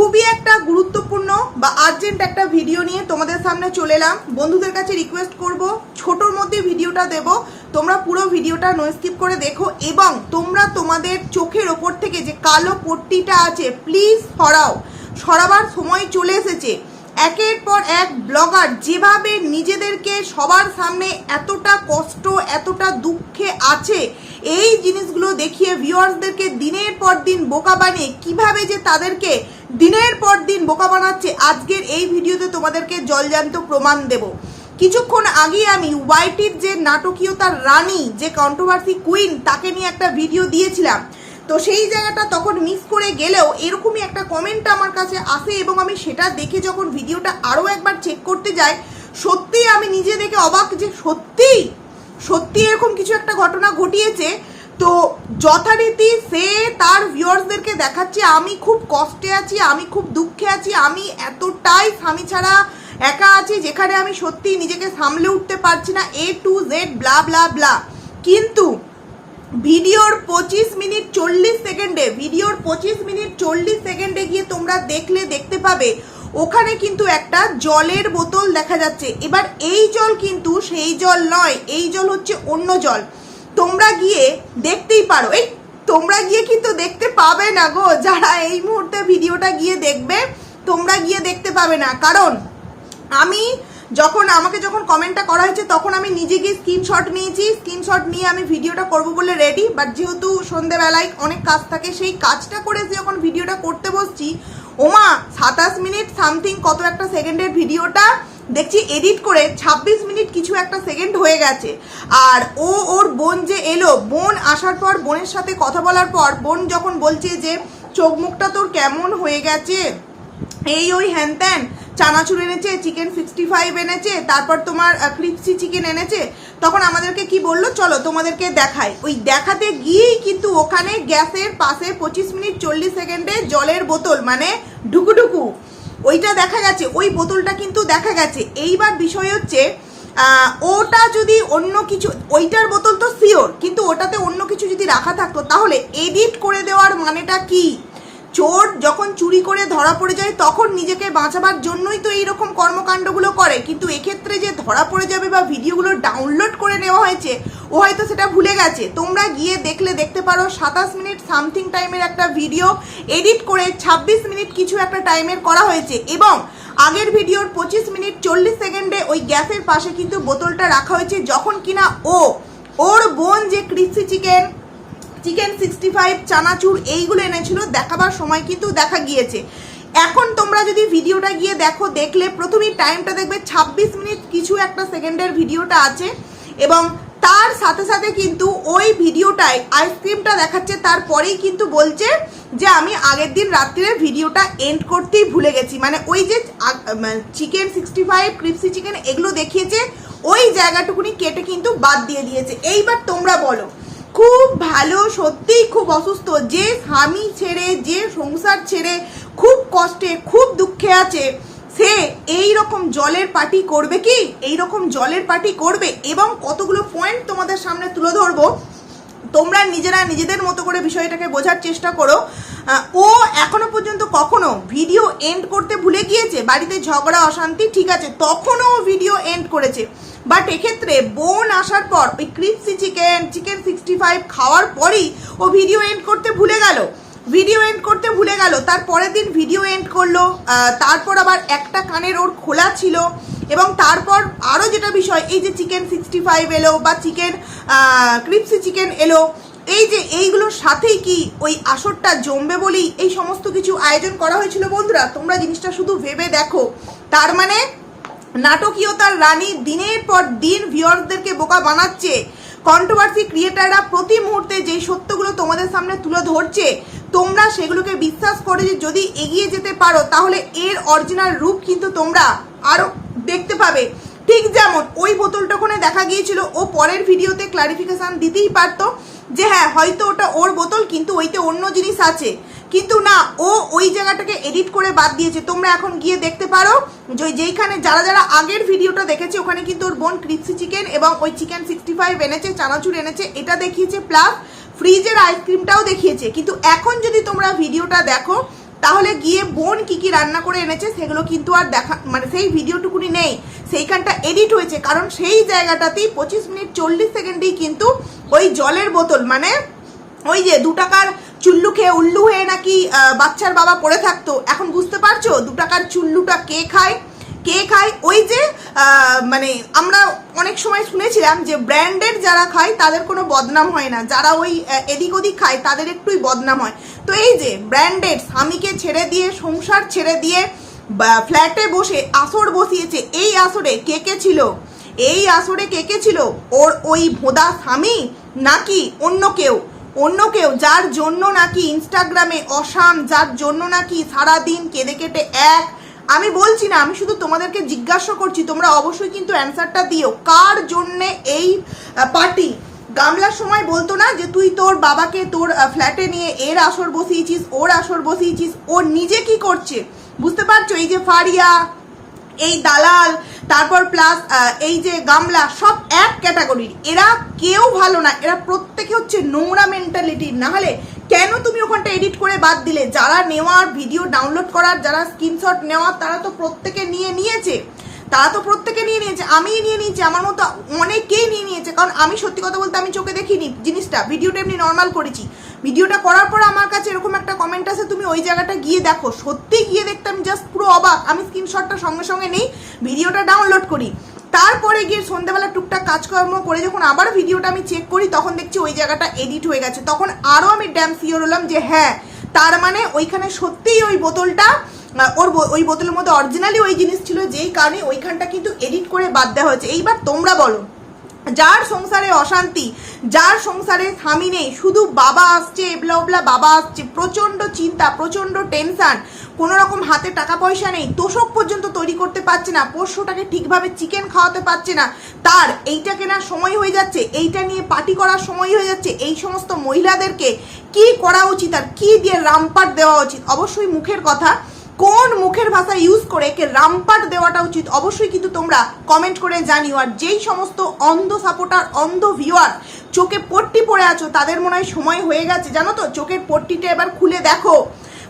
খুবই একটা গুরুত্বপূর্ণ বা আর্জেন্ট একটা ভিডিও নিয়ে তোমাদের সামনে চলে এলাম। বন্ধুদের কাছে রিকোয়েস্ট করব, ছোটোর মধ্যে ভিডিওটা দেব, তোমরা পুরো ভিডিওটা নো স্কিপ করে দেখো এবং তোমরা তোমাদের চোখের ওপর থেকে যে কালো পট্টিটা আছে প্লিজ সরাও। সরাবার সময় চলে এসেছে। একের পর এক ব্লগার যেভাবে নিজেদেরকে সবার সামনে এতটা কষ্ট, এতটা দুঃখে আছে এই জিনিসগুলো দেখিয়ে ভিউয়ার্সদেরকে দিনের পর দিন বোকা বানিয়ে কীভাবে যে তাদেরকে দিনের পর দিন বোকা বানাচ্ছে, আজকের এই ভিডিওতে তোমাদেরকে জলজান্ত প্রমাণ দেব। কিছুক্ষণ আগে আমি ওয়াইটির যে নাটকীয়তার রানী, যে কন্ট্রোভার্সি কুইন তাকে নিয়ে একটা ভিডিও দিয়েছিলাম। তো সেই জায়গাটা তখন মিস করে গেলেও এরকমই একটা কমেন্ট আমার কাছে আসে এবং আমি সেটা দেখে যখন ভিডিওটা আরও একবার চেক করতে যাই সত্যি আমি নিজে দেখে অবাক যে সত্যি সত্যি এরকম কিছু একটা ঘটনা ঘটিয়েছে। তো যথারীতি সে তার ভিউয়ার্সদেরকে দেখাচ্ছে, আমি খুব কষ্টে আছি, আমি খুব দুঃখে আছি, আমি এতটাই স্বামী ছাড়া একা আছি যেখানে আমি সত্যি নিজেকে সামলে উঠতে পারছি না A to Z blah blah blah কিন্তু ভিডিওর পঁচিশ মিনিট চল্লিশ সেকেন্ডে, ভিডিওর পঁচিশ মিনিট চল্লিশ সেকেন্ডে গিয়ে তোমরা দেখলে, দেখতে পাবে ওখানে কিন্তু একটা জলের বোতল দেখা যাচ্ছে। এবার এই জল কিন্তু সেই জল নয়, এই জল হচ্ছে অন্য জল। তোমরা গিয়ে দেখতেই পারো। এই তোমরা গিয়ে কিন্তু দেখতে পাবে না গো, যারা এই মুহূর্তে ভিডিওটা গিয়ে দেখবে, তোমরা গিয়ে দেখতে পাবে না। কারণ আমি যখন, আমাকে যখন কমেন্টটা করা হয়েছে, তখন আমি নিজে গিয়ে স্ক্রিনশট নিয়েছি। স্ক্রিনশট নিয়ে আমি ভিডিওটা করব বলে রেডি বাট যেহেতু সন্ধেবেলায় অনেক কাজ থাকে, সেই কাজটা করে যখন ভিডিওটা করতে বসছি ওমা, সাতাশ মিনিট সামথিং কত একটা সেকেন্ডের ভিডিওটা? দেখছি এডিট করে ২৬ মিনিট কিছু একটা সেকেন্ড হয়ে গেছে। আর ও ওর বোন যে এলো, বোন আসার পর বোনের সাথে কথা বলার পর বোন যখন বলছে যে, চোখ মুখটা তোর কেমন হয়ে গেছে? এই ওই হ্যান ত্যান। চানাচুর এনেছে চিকেন সিক্সটি ফাইভ এনেছে, তারপর তোমার ক্রিপসি চিকেন এনেছে। তখন আমাদেরকে কি বলল, চলো তোমাদেরকে দেখাই। ওই দেখাতে গিয়েই কিন্তু ওখানে গ্যাসের পাশে পঁচিশ মিনিট চল্লিশ সেকেন্ডে জলের বোতল মানে ঢুকুঢুকু। ওইটা দেখা গেছে, ওই বোতলটা কিন্তু দেখা গেছে। এইবার বিষয় হচ্ছে ওটা যদি অন্য কিছু, ওইটার বোতল তো শিওর কিন্তু ওটাতে অন্য কিছু যদি রাখা থাকতো, তাহলে এডিট করে দেওয়ার মানেটা কি? চোর যখন চুরি করে ধরা পড়ে যায়, তখন নিজেকে বাঁচাবার জন্যই তো এইরকম কর্মকাণ্ডগুলো করে। কিন্তু এক্ষেত্রে যে ধরা পড়ে যাবে বা ভিডিওগুলো ডাউনলোড করে নেওয়া হয়েছে, ও হয়তো সেটা ভুলে গেছে। তোমরা গিয়ে দেখলে দেখতে পারো, সাতাশ মিনিট সামথিং টাইমের একটা ভিডিও, এডিট করে ২৬ মিনিট কিছু একটা টাইমের করা হয়েছে। এবং আগের ভিডিওর পঁচিশ মিনিট চল্লিশ সেকেন্ডে ওই গ্যাসের পাশে কিন্তু বোতলটা রাখা হয়েছে, যখন কিনা ও, ওর বোন যে crispy chicken chicken sixty five চানাচুর, এইগুলো এনেছিল, দেখাবার সময় কিন্তু দেখা গিয়েছে। এখন তোমরা যদি ভিডিওটা গিয়ে দেখো, দেখলে প্রথমেই টাইমটা দেখবে ২৬ মিনিট, কিছু একটা সেকেন্ডের ভিডিওটা আছে। এবং তার সাথে সাথে কিন্তু ওই ভিডিওটায় আইসক্রিমটা দেখাচ্ছে, তারপরেই কিন্তু বলছে যে, আমি আগের দিন রাত্রিরে ভিডিওটা এন্ড করতেই ভুলে গেছি। মানে ওই যে chicken sixty five crispy chicken এগুলো দেখিয়েছে, ওই জায়গাটুকুনি কেটে কিন্তু বাদ দিয়ে দিয়েছে। এইবার তোমরা বলো খুব ভালো, সত্যিই খুব অসুস্থ। যে স্বামী ছেড়ে, যে সংসার ছেড়ে খুব কষ্টে, খুব দুঃখে আছে, সে এই রকম জলের পার্টি করবে কি? এই রকম জলের পার্টি করবে এবং কতগুলো পয়েন্ট তোমাদের সামনে তুলে ধরবো। তোমরা নিজেরা নিজেদের মতো করে বিষয়টাকে বোঝার চেষ্টা করো। ও এখনও পর্যন্ত কখনো ভিডিও এন্ড করতে ভুলে গিয়েছে? বাড়িতে ঝগড়া, অশান্তি, ঠিক আছে, তখনও ভিডিও এন্ড করেছে। বাট এক্ষেত্রে বোন আসার পর ওই crispy chicken chicken sixty five খাওয়ার পরই ও ভিডিও এন্ড করতে ভুলে গেল। ভিডিও এন্ড করতে ভুলে গেল। তার পরের দিন ভিডিও এন্ড করল। তারপর আবার একটা কানের ওর খোলা ছিল। এবং তারপর আরও যেটা বিষয়, এই যে চিকেন সিক্সটি ফাইভ এলো বা চিকেন ক্রিপসি চিকেন এলো, এই যে এইগুলোর সাথেই কি ওই আসরটা জমবে বলেই এই সমস্ত কিছু আয়োজন করা হয়েছিল? বন্ধুরা, তোমরা জিনিসটা শুধু ভেবে দেখো। তার মানে নাটকীয়তার রানী দিনের পর দিন ভিউয়ার্সদেরকে বোকা বানাচ্ছে। কন্ট্রোভার্সি ক্রিয়েটাররা প্রতি মুহূর্তে যে সত্যগুলো তোমাদের সামনে তুলে ধরছে, তোমরা সেগুলোকে বিশ্বাস করে যে যদি এগিয়ে যেতে পারো, তাহলে এর অরিজিনাল রূপ কিন্তু তোমরা আরও দেখতে পাবে। ঠিক যেমন ওই বোতলটা ওখানে দেখা গিয়েছিল, ও পরের ভিডিওতে ক্লারিফিকেশান দিতেই পারতো যে হ্যাঁ হয়তো ওটা ওর বোতল কিন্তু ওইতে অন্য জিনিস আছে। কিন্তু না, ও ওই জায়গাটাকে এডিট করে বাদ দিয়েছে। তোমরা এখন গিয়ে দেখতে পারো যে যেইখানে যারা যারা আগের ভিডিওটা দেখেছে, ওখানে কিন্তু ওর বোন ক্রিপসি চিকেন এবং ওই চিকেন সিক্সটি ফাইভ এনেছে, চানাচুর এনেছে, এটা দেখিয়েছে প্লাস ফ্রিজের আইসক্রিমটাও দেখিয়েছে। কিন্তু এখন যদি তোমরা ভিডিওটা দেখো তাহলে গিয়ে বোন কি কি রান্না করে এনেছে সেগুলো কিন্তু আর দেখা মানে সেই ভিডিওটুকুনি নেই। সেইখানটা এডিট হয়েছে, কারণ সেই জায়গাটাতেই পঁচিশ মিনিট চল্লিশ সেকেন্ডেই কিন্তু ওই জলের বোতল মানে ওই যে দু টাকার চুল্লু খেয়ে উল্লু হয়ে নাকি বাচ্চার বাবা পড়ে থাকতো। এখন বুঝতে পারছ? দু টাকার চুল্লুটা কে খায়? কে খায়? ওই মানে আমরা অনেক সময় শুনেছিলাম যে ব্র্যান্ডের যারা খায়, তাদের কোনো বদনাম হয় না। যারা ওই এদিক ওদিক খায়, তাদের একটুই বদনাম হয়। তো এই যে ব্র্যান্ডেড স্বামীকে ছেড়ে দিয়ে, সংসার ছেড়ে দিয়ে ফ্ল্যাটে বসে আসর বসিয়েছে, এই আসরে কে কে ছিল? এই আসরে কে কে ছিল? ওর ওই ভোদা স্বামী নাকি অন্য কেউ? অন্য কেউ, যার জন্য নাকি ইনস্টাগ্রামে অসাম যার জন্য নাকি সারাদিন কেঁদে কেটে এক আমি বলছি না, আমি শুধু তোমাদেরকে জিজ্ঞাসা করছি, তোমরা অবশ্যই কিন্তু অ্যান্সারটা দিও। কার জন্যে এই পার্টি? গামলার সময় বলতো না যে তুই তোর বাবাকে তোর ফ্ল্যাটে নিয়ে এর আসর বসিয়েছিস, ওর আসর বসিয়েছিস, ও নিজে কি করছে? বুঝতে পারছ? এই যে ফারিয়া, এই দালাল, তারপর প্লাস এই যে গামলা, সব এক ক্যাটাগরির এরা কেউ ভালো না, এরা প্রত্যেকে হচ্ছে নোংরা মেন্টালিটির না হলে কেন তুমি ওখানটা এডিট করে বাদ দিলে? যারা নেওয়ার ভিডিও ডাউনলোড করার, যারা স্ক্রিনশট নেওয়ার, তারা তো প্রত্যেকে নিয়ে নিয়েছে। তারা তো প্রত্যেকে নিয়ে নিয়েছে আমি নিয়ে নিয়েছি, আমার মতো অনেকেই নিয়ে নিয়েছে। কারণ আমি সত্যি কথা বলতে আমি চোখে দেখিনি জিনিসটা ভিডিওটা এমনি নর্মাল করেছি। ভিডিওটা করার পর আমার কাছে এরকম একটা কমেন্ট আছে তুমি ওই জায়গাটা গিয়ে দেখো। সত্যি গিয়ে দেখতে আমি জাস্ট পুরো অবাক, আমি স্ক্রিনশটটা সঙ্গে সঙ্গে নেই ভিডিওটা ডাউনলোড করি। তারপরে গিয়ে সন্ধ্যেবেলা টুকটাক কাজকর্ম করে যখন আবার ভিডিওটা আমি চেক করি, তখন দেখছি ওই জায়গাটা এডিট হয়ে গেছে। তখন আরও আমি ড্যাম সিওর হলাম যে হ্যাঁ তার মানে ওইখানে সত্যিই ওই বোতলটা ওর ওই বোতলের মধ্যে অরিজিনালি ওই জিনিস ছিল, যেই কারণে ওইখানটা কিন্তু এডিট করে বাদ দেওয়া হয়েছে। এইবার তোমরা বলো যার সংসারে অশান্তি, যার সংসারে স্বামী নেই, শুধু বাবা আসছে এবলা ওবলা বাবা আসছে, প্রচণ্ড চিন্তা, প্রচণ্ড টেনশন কোনো রকম হাতে টাকা পয়সা নেই, তোষক পর্যন্ত তৈরি করতে পারছে না, পোষ্যটাকে ঠিকভাবে চিকেন খাওয়াতে পারছে না, তার এইটা কেনার সময় হয়ে যাচ্ছে, এইটা নিয়ে পার্টি করার সময় হয়ে যাচ্ছে, এই সমস্ত মহিলাদেরকে কি করা উচিত আর কি দিয়ে রামপাট দেওয়া উচিত? অবশ্যই মুখের কথা কোন মুখের ভাষা ইউজ করে একে রামপাট দেওয়াটা উচিত? অবশ্যই কিন্তু তোমরা কমেন্ট করে জানিও। আর যেই সমস্ত অন্ধ সাপোর্টার অন্ধ ভিউয়ার চোখে পট্টি পড়ে আছো, তাদের মনে হয় সময় হয়ে গেছে। জানো তো, চোখের পট্টিটা এবার খুলে দেখো।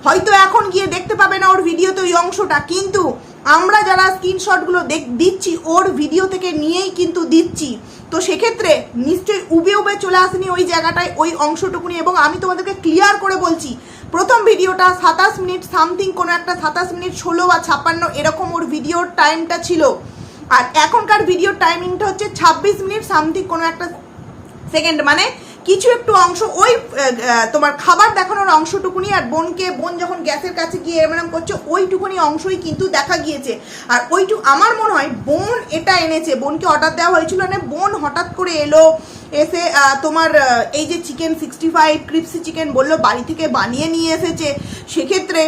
হয়তো এখন গিয়ে দেখতে পাবে না ওর ভিডিওতে ওই অংশটা, কিন্তু আমরা যারা স্ক্রিনশটগুলো দেখ দিচ্ছি, ওর ভিডিও থেকে নিয়েই কিন্তু দিচ্ছি। তো সেক্ষেত্রে নিশ্চয়ই উবে উবে চলে আসেনি ওই জায়গাটায় ওই অংশটুকুনি। এবং আমি তোমাদেরকে ক্লিয়ার করে বলছি প্রথম ভিডিওটা সাতাশ মিনিট সামথিং, কোনো একটা সাতাশ মিনিট ষোলো বা ছাপ্পান্ন এরকম ওর ভিডিওর টাইমটা ছিল। আর এখনকার ভিডিওর টাইমিংটা হচ্ছে ছাব্বিশ মিনিট সামথিং, কোনো একটা সেকেন্ড মানে কিছু একটু অংশ ওই তোমার খাবার দেখানোর অংশটুকুনি আর বোনকে, বোন যখন গ্যাসের কাছে গিয়ে এরম করছে, ওইটুকুনি অংশই কিন্তু দেখা গিয়েছে। আর ওইটু, আমার মনে হয় বোন এটা এনেছে, বোনকে অর্ডার দেওয়া হয়েছিল মানে বোন হঠাৎ করে এলো এসে তোমার এই যে chicken sixty five crispy chicken বলল, বাড়ি থেকে বানিয়ে নিয়ে এসেছে। সেক্ষেত্রে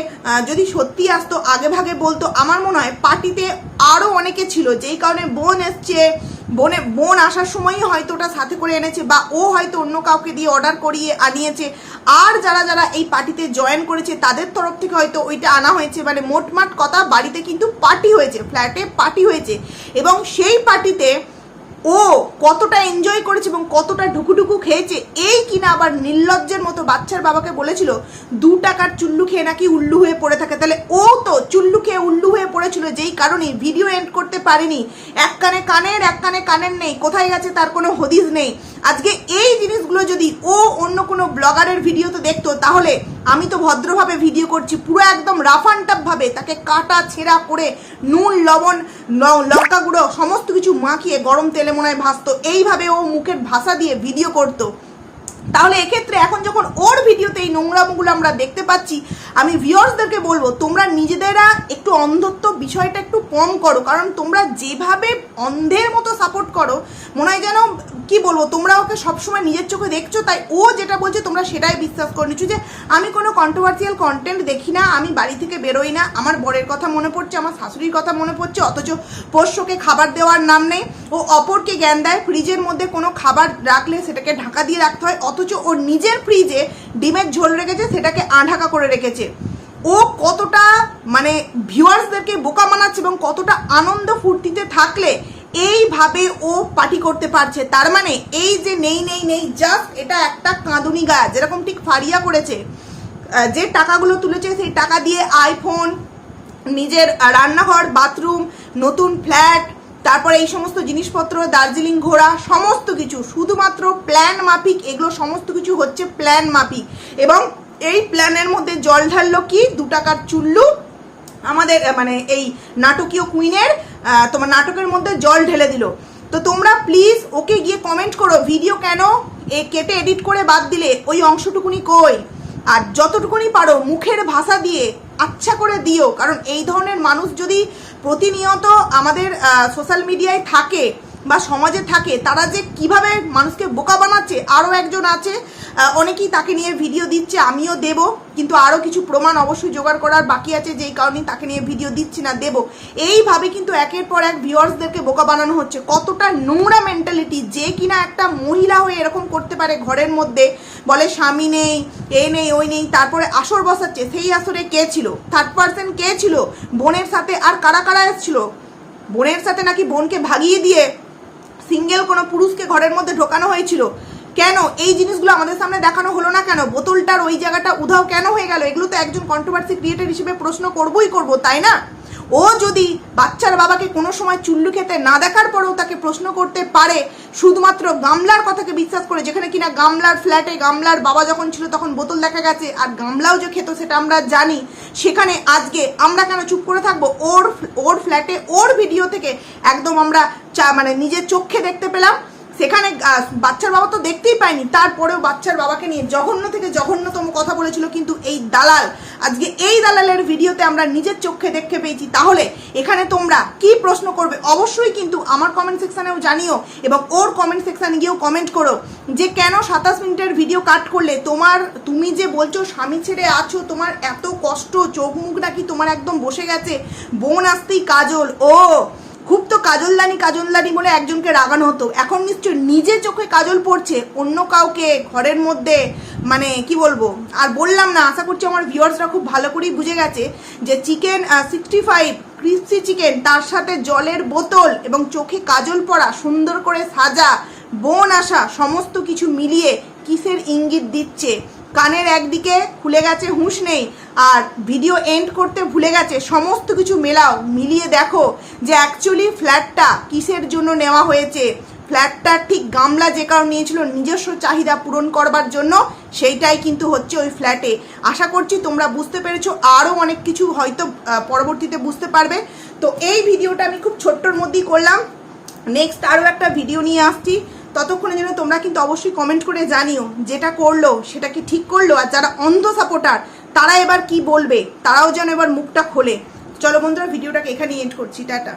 যদি সত্যি আসতো, আগে ভাগে বলতো, আমার মনে হয় পার্টিতে আরও অনেকে ছিল, যেই কারণে বোন এসছে। বোনে, বোন আসার সময়ই হয়তো ওটা সাথে করে এনেছে, বা ও হয়তো অন্য কাউকে দিয়ে অর্ডার করিয়ে আনিয়েছে। আর যারা যারা এই পার্টিতে জয়েন করেছে, তাদের তরফ থেকে হয়তো ওইটা আনা হয়েছে। মানে মোটমাট কথা, বাড়িতে কিন্তু পার্টি হয়েছে ফ্ল্যাটে পার্টি হয়েছে। এবং সেই পার্টিতে ও কতটা এনজয় করেছে এবং কতটা ঢুকুঢুকু খেয়েছে, এই কিনা আবার নির্লজ্জের মতো বাচ্চার বাবাকে বলেছিল, দু টাকার চুল্লু খেয়ে নাকি উল্লু হয়ে পড়ে থাকে। তাহলে ও তো চুল্লু খেয়ে উল্লু হয়ে পড়েছিল, যেই কারণে ভিডিও এন্ড করতে পারেনি। এক কানে কানের এক কানে কানের নেই, কোথায় গেছে তার কোনো হদিস নেই। আজকে এই জিনিসগুলো যদি ও অন্য কোনো ব্লগারের ভিডিওতে দেখতো, তাহলে আমি তো ভদ্রভাবে ভিডিও করছি, পুরো একদম টাপ ভাবে, তাকে কাটা, ছেঁড়া, করে নুন, লবণ লঙ্কা গুঁড়ো, সমস্ত কিছু মাখিয়ে গরম তেলে মনে হয় ভাসতো এইভাবে ও মুখের ভাষা দিয়ে ভিডিও করতো। তাহলে এক্ষেত্রে এখন যখন ওর ভিডিওতে এই নোংরামগুলো আমরা দেখতে পাচ্ছি, আমি ভিউয়ার্সদেরকে বলব, তোমরা নিজেদেরা একটু অন্ধত্ব বিষয়টা একটু কম করো, কারণ তোমরা যেভাবে অন্ধের মতো সাপোর্ট করো, মনে হয় যেন, কি বলব, তোমরা ওকে সবসময় নিজের চোখে দেখছ, তাই ও যেটা বলছে তোমরা সেটাই বিশ্বাস করে নিচ্ছ যে, আমি কোনো কন্ট্রোভার্সিয়াল কন্টেন্ট দেখি না, আমি বাড়ি থেকে বেরোই না, আমার বরের কথা মনে পড়ছে, আমার শাশুড়ির কথা মনে পড়ছে, অথচ পোষ্যকে খাবার দেওয়ার নাম নেই, ও অপরকে জ্ঞান দেয় ফ্রিজের মধ্যে কোনো খাবার রাখলে সেটাকে ঢাকা দিয়ে রাখতে হয়, অথচ ওর নিজের ফ্রিজে ডিমের ঝোল রেখেছে, সেটাকে আঢাকা করে রেখেছে। ও কতটা মানে ভিউয়ার্সদেরকে বোকা মানাচ্ছে এবং কতটা আনন্দ ফুর্তিতে থাকলে এইভাবে ও পার্টি করতে পারছে। তার মানে এই যে নেই নেই নেই জাস্ট এটা একটা কাঁদুনি গায়ে যেরকম ঠিক ফারিয়া করেছে। যে টাকাগুলো তুলেছে, সেই টাকা দিয়ে আইফোন নিজের রান্নাঘর বাথরুম নতুন ফ্ল্যাট তারপরে এই সমস্ত জিনিসপত্র, দার্জিলিং ঘোরা সমস্ত কিছু, শুধুমাত্র প্ল্যান মাফিক এগুলো সমস্ত কিছু হচ্ছে প্ল্যান মাফিক এবং এই প্ল্যানের মধ্যে জল ঢাললো কি? দু টাকার চুল্লু, আমাদের মানে এই নাটকীয় কুইনের তোমার নাটকের মধ্যে জল ঢেলে দিল। তো তোমরা প্লিজ ওকে গিয়ে কমেন্ট করো ভিডিও কেন এ কেটে এডিট করে বাদ দিলে? ওই অংশটুকুনি কই? আর যতটুকুনি পারো মুখের ভাষা দিয়ে আচ্ছা করে দিও। কারণ এই ধরনের মানুষ যদি প্রতিনিয়ত আমাদের সোশ্যাল মিডিয়ায় থাকে বা সমাজে থাকে, তারা যে কীভাবে মানুষকে বোকা বানাচ্ছে, আরও একজন আছে অনেকেই তাকে নিয়ে ভিডিও দিচ্ছে, আমিও দেব, কিন্তু আরও কিছু প্রমাণ অবশ্যই জোগাড় করার বাকি আছে, যেই কারণে তাকে নিয়ে ভিডিও দিচ্ছি না, দেব। এইভাবে কিন্তু একের পর এক ভিউয়ার্সদেরকে বোকা বানানো হচ্ছে। কতটা নোংরা মেন্টালিটি যে কিনা একটা মহিলা হয়ে এরকম করতে পারে ঘরের মধ্যে, বলে স্বামী নেই, এ নেই, ওই নেই, তারপরে আসর বসাচ্ছে, সেই আসরে কে ছিল? থার্ড পার্সন কে ছিল? বোনের সাথে আর কারা কারা এসেছিল? বোনের সাথে নাকি বোনকে ভাগিয়ে দিয়ে সিঙ্গেল কোনো পুরুষকে ঘরের মধ্যে ঢোকানো হয়েছিল। কেন? এই জিনিসগুলো আমাদের সামনে দেখানো হলো না কেন? বোতলটার ওই জায়গাটা উধাও কেন হয়ে গেল? এগুলো তো একজন কন্ট্রোভার্সি ক্রিয়েটার হিসেবে প্রশ্ন করবই করব, তাই না? ও যদি বাচ্চার বাবাকে কোনো সময় চুল্লু খেতে না দেখার পরেও তাকে প্রশ্ন করতে পারে, শুধুমাত্র গামলার কথাকে বিশ্বাস করে, যেখানে কিনা গামলার ফ্ল্যাটে গামলার বাবা যখন ছিল তখন বোতল দেখা গেছে আর গামলাও যে খেত সেটা আমরা জানি। সেখানে আজকে আমরা কেন চুপ করে থাকব? ওর ওর ফ্ল্যাটে ওর ভিডিও থেকে একদম আমরা চা মানে নিজের চোখে দেখতে পেলাম। সেখানে বাচ্চার বাবা তো দেখতেই পায়নি। তারপরেও বাচ্চার বাবাকে নিয়ে জঘন্য থেকে জঘন্যতম কথা বলেছিল কিন্তু এই দালাল। আজকে এই দালালের ভিডিওতে আমরা নিজের চোখে দেখতে পেয়েছি। তাহলে এখানে তোমরা কি প্রশ্ন করবে? অবশ্যই কিন্তু আমার কমেন্ট সেকশানেও জানিও এবং ওর কমেন্ট সেকশানে গিয়েও কমেন্ট করো যে কেন সাতাশ মিনিটের ভিডিও কাট করলে? তোমার, তুমি যে বলছো স্বামী ছেড়ে আছো, তোমার এত কষ্ট, চোখ মুখ নাকি তোমার একদম বসে গেছে। বোন আসতেই কাজল। ও খুব তো কাজলদানি কাজলদানি বলে একজনকে রাগানো হতো। এখন নিশ্চয় নিজে চোখে কাজল পড়ছে, অন্য কাউকে ঘরের মধ্যে মানে কি বলব? আর বললাম না, আশা করছি আমার ভিউয়ার্সরা খুব ভালো করেই বুঝে গেছে যে chicken sixty five crispy chicken তার সাথে জলের বোতল এবং চোখে কাজল পরা সুন্দর করে সাজা বোন আসা, সমস্ত কিছু মিলিয়ে কিসের ইঙ্গিত দিচ্ছে? কানের একদিকে খুলে গেছে, হুঁশ নেই। আর ভিডিও এন্ড করতে ভুলে গেছে, সমস্ত কিছু মেলাও। মিলিয়ে দেখো যে অ্যাকচুয়ালি ফ্ল্যাটটা কিসের জন্য নেওয়া হয়েছে? ফ্ল্যাটটা ঠিক গামলা যে কারণ নিয়েছিল নিজস্ব চাহিদা পূরণ করবার জন্য, সেইটাই কিন্তু হচ্ছে ওই ফ্ল্যাটে আশা করছি তোমরা বুঝতে পেরেছ আরও অনেক কিছু হয়তো পরবর্তীতে বুঝতে পারবে। তো এই ভিডিওটা আমি খুব ছোট্টর মধ্যেই করলাম। নেক্সট আরও একটা ভিডিও নিয়ে আসছি। ততক্ষণে যেন তোমরা কিন্তু অবশ্যই কমেন্ট করে জানিও যেটা করল, সেটা কি ঠিক করল, আর যারা অন্ধ সাপোর্টার তারা এবার কি বলবে? তারাও যেন এবার মুখটা খোলে। চলো বন্ধুরা ভিডিওটাকে এখানেই এন্ড করছি। টাটা।